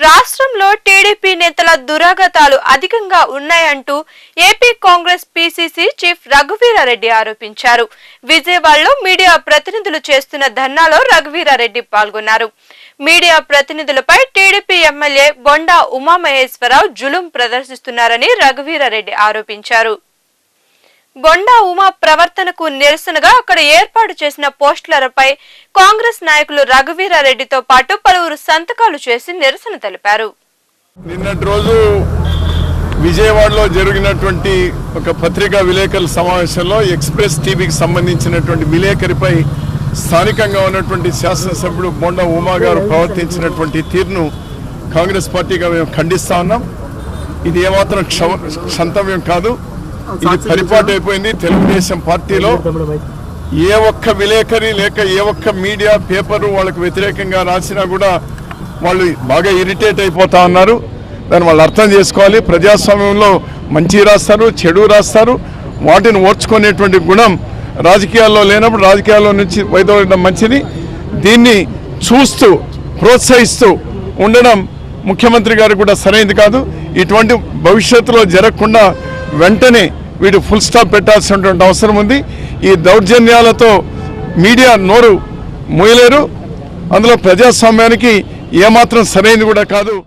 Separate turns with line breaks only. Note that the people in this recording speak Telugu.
రాష్ట్రంలో టీడీపీ నేతల దురాగతాలు అధికంగా ఉన్నాయంటూ AP Congress PCC chief Raghuveera Reddy ఆరోపించారు. విజయవాడలో మీడియా ప్రతినిధులు చేస్తున్న ధర్నాలో రఘువీరారెడ్డి పాల్గొన్నారు. మీడియా ప్రతినిధులపై టీడీపీ ఎమ్మెల్యే బొండా ఉమామహేశ్వరరావు జులుం ప్రదర్శిస్తున్నారని రఘువీరారెడ్డి ఆరోపించారు. బొండా ఉమా ఆందోళనకు నిరసనగా అక్కడ ఏర్పాటు చేసిన పోస్టులపై కాంగ్రెస్ నాయకులు రఘువీరారెడ్డితో పాటు పలువురు సంతకాలు చేసి నిరసన తెలిపారు.
నిన్నటి రోజు విజయవాడలో జరిగినటువంటి ఒక పత్రికా విలేకరుల సమావేశంలో ఎక్స్ప్రెస్ టీవీకి సంబంధించినటువంటి విలేకరిపై స్థానికంగా ఉన్నటువంటి శాసనసభ్యుడు బొండ ఉమా గారు ప్రవర్తించినటువంటి తీరును కాంగ్రెస్ పార్టీగా మేము ఖండిస్తా ఉన్నాం. ఇది ఏమాత్రం క్షమ క్షంతవ్యం కాదు. ఇది పరిపాటు అయిపోయింది తెలుగుదేశం పార్టీలో. ఏ ఒక్క విలేకరి లేక ఏ ఒక్క మీడియా పేపరు వాళ్ళకు వ్యతిరేకంగా రాసినా కూడా వాళ్ళు బాగా ఇరిటేట్ అయిపోతా ఉన్నారు. దాన్ని వాళ్ళు అర్థం చేసుకోవాలి. ప్రజాస్వామ్యంలో మంచి రాస్తారు చెడు రాస్తారు. వాటిని ఓర్చుకునేటువంటి గుణం రాజకీయాల్లో లేనప్పుడు రాజకీయాల్లో నుంచి వైదొలగడం మంచిది. దీన్ని చూస్తూ ప్రోత్సహిస్తూ ఉండడం ముఖ్యమంత్రి గారు కూడా సరైనది కాదు. ఇటువంటి భవిష్యత్తులో జరగకుండా వెంటనే వీడు ఫుల్ స్టాప్ పెట్టాల్సినటువంటి అవసరం ఉంది. ఈ దౌర్జన్యాలతో మీడియా నోరు మూయలేరు. అందులో ప్రజాస్వామ్యానికి ఏమాత్రం సరైనది కూడా కాదు.